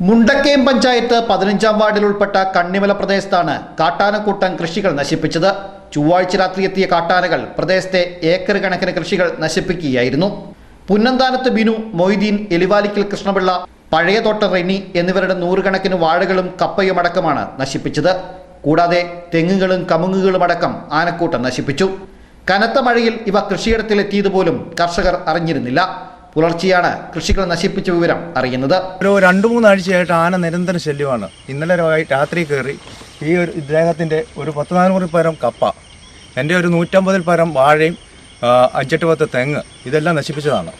മുണ്ടക്കയം പഞ്ചായത്ത് പതിനഞ്ചാം വാർഡിൽ ഉൾപ്പെട്ട കണ്ണിമല പ്രദേശത്താണ് കാട്ടാനക്കൂട്ടം കൃഷികൾ നശിപ്പിച്ചത്. ചൊവ്വാഴ്ച രാത്രി എത്തിയ കാട്ടാനകൾ പ്രദേശത്തെ ഏക്കർ കണക്കിന് കൃഷികൾ നശിപ്പിക്കുകയായിരുന്നു. പുന്നന്താനത്ത് ബിനു മൊയ്തീൻ എലിവാലിക്കൽ കൃഷ്ണപിള്ള പഴയ തോട്ട റെനി എന്നിവരുടെ നൂറുകണക്കിന് വാഴകളും കപ്പയും അടക്കമാണ് നശിപ്പിച്ചത്. കൂടാതെ തെങ്ങുകളും കമുങ്ങുകളും അടക്കം ആനക്കൂട്ടം നശിപ്പിച്ചു. കനത്ത മഴയിൽ ഇവ കൃഷിയിടത്തിലെത്തിയതുപോലും കർഷകർ അറിഞ്ഞിരുന്നില്ല. പുലർച്ചെയാണ് കൃഷികൾ നശിപ്പിച്ച വിവരം അറിയുന്നത്. ഒരു രണ്ട് മൂന്നാഴ്ചയായിട്ട് ആന നിരന്തര ശല്യമാണ്. ഇന്നലെ രാത്രി കയറി ഈ ഒരു ഇദ്ദേഹത്തിന്റെ ഒരു പത്ത് നാനൂറിൽ പരം കപ്പ എന്റെ ഒരു നൂറ്റമ്പതിൽ പരം വാഴയും അഞ്ചെട്ട് പത്ത് തെങ്ങ് ഇതെല്ലാം നശിപ്പിച്ചതാണ്.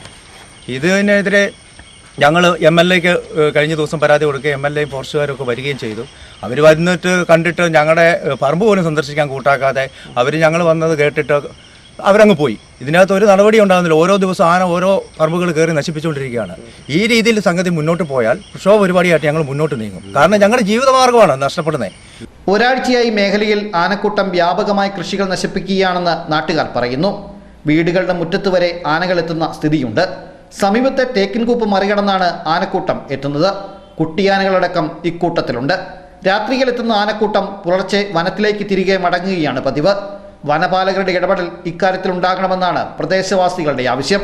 ഇതിനെതിരെ ഞങ്ങൾ എം എൽ എക്ക് കഴിഞ്ഞ ദിവസം പരാതി കൊടുക്കുക എം എൽ എയും ഫോറസ്റ്റുകാരും ഒക്കെ വരികയും ചെയ്തു. അവർ വന്നിട്ട് കണ്ടിട്ട് ഞങ്ങളുടെ പറമ്പ് പോലും സന്ദർശിക്കാൻ കൂട്ടാക്കാതെ അവർ ഞങ്ങൾ വന്നത് കേട്ടിട്ട് അവരങ്ങ് പോയി. ഇതിനകത്ത് ഒരു നടപടി ഉണ്ടാകുന്നില്ല. ഓരോ ദിവസം ആന ഓരോ പറമ്പുകൾ കയറി നശിപ്പിച്ചുകൊണ്ടിരിക്കുകയാണ്. ഈ രീതിയിൽ സംഗതി മുന്നോട്ട് പോയാൽ പ്രക്ഷോഭ പരിപാടിയായിട്ട് ഞങ്ങൾ മുന്നോട്ട് നീങ്ങും. കാരണം ഞങ്ങളുടെ ജീവിതമാർഗമാണ് നഷ്ടപ്പെടുന്നത്. ഒരാഴ്ചയായി മേഖലയിൽ ആനക്കൂട്ടം വ്യാപകമായി കൃഷികൾ നശിപ്പിക്കുകയാണെന്ന് നാട്ടുകാർ പറയുന്നു. വീടുകളുടെ മുറ്റത്ത് വരെ ആനകൾ എത്തുന്ന സ്ഥിതിയുണ്ട്. സമീപത്തെ തേക്കിൻകൂപ്പ് മറികടന്നാണ് ആനക്കൂട്ടം എത്തുന്നത്. കുട്ടിയാനകളടക്കം ഇക്കൂട്ടത്തിലുണ്ട്. രാത്രിയിൽ എത്തുന്ന ആനക്കൂട്ടം പുലർച്ചെ വനത്തിലേക്ക് തിരികെ മടങ്ങുകയാണ് പതിവ്. വനപാലകരുടെ ഇടപെടൽ ഇക്കാര്യത്തിൽ ഉണ്ടാകണമെന്നാണ് പ്രദേശവാസികളുടെ ആവശ്യം.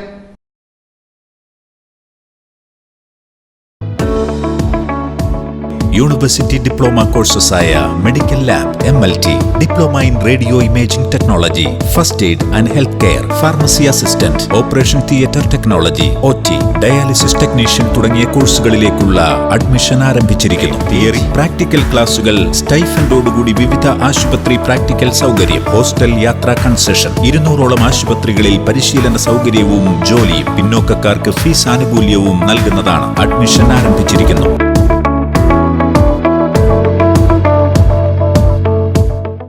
University diploma കോഴ്സസായ medical lab M L T diploma in radio imaging technology first aid and health care pharmacy assistant operation theatre technology O T dialysis technician തുടങ്ങിയ കോഴ്സുകളിലേക്കുള്ള അഡ്മിഷൻ ആരംഭിച്ചിരിക്കുന്നു. തിയറി പ്രാക്ടിക്കൽ ക്ലാസുകൾ സ്റ്റൈഫൻഡോടുകൂടി വിവിധ ആശുപത്രി പ്രാക്ടിക്കൽ സൗകര്യം ഹോസ്റ്റൽ യാത്രാ concession ഇരുന്നൂറോളം ആശുപത്രികളിൽ പരിശീലന സൗകര്യവും ജോലിയും പിന്നോക്കക്കാർക്ക് ഫീസ് ആനുകൂല്യവും നൽകുന്നതാണ് അഡ്മിഷൻ ആരംഭിച്ചിരിക്കുന്നു.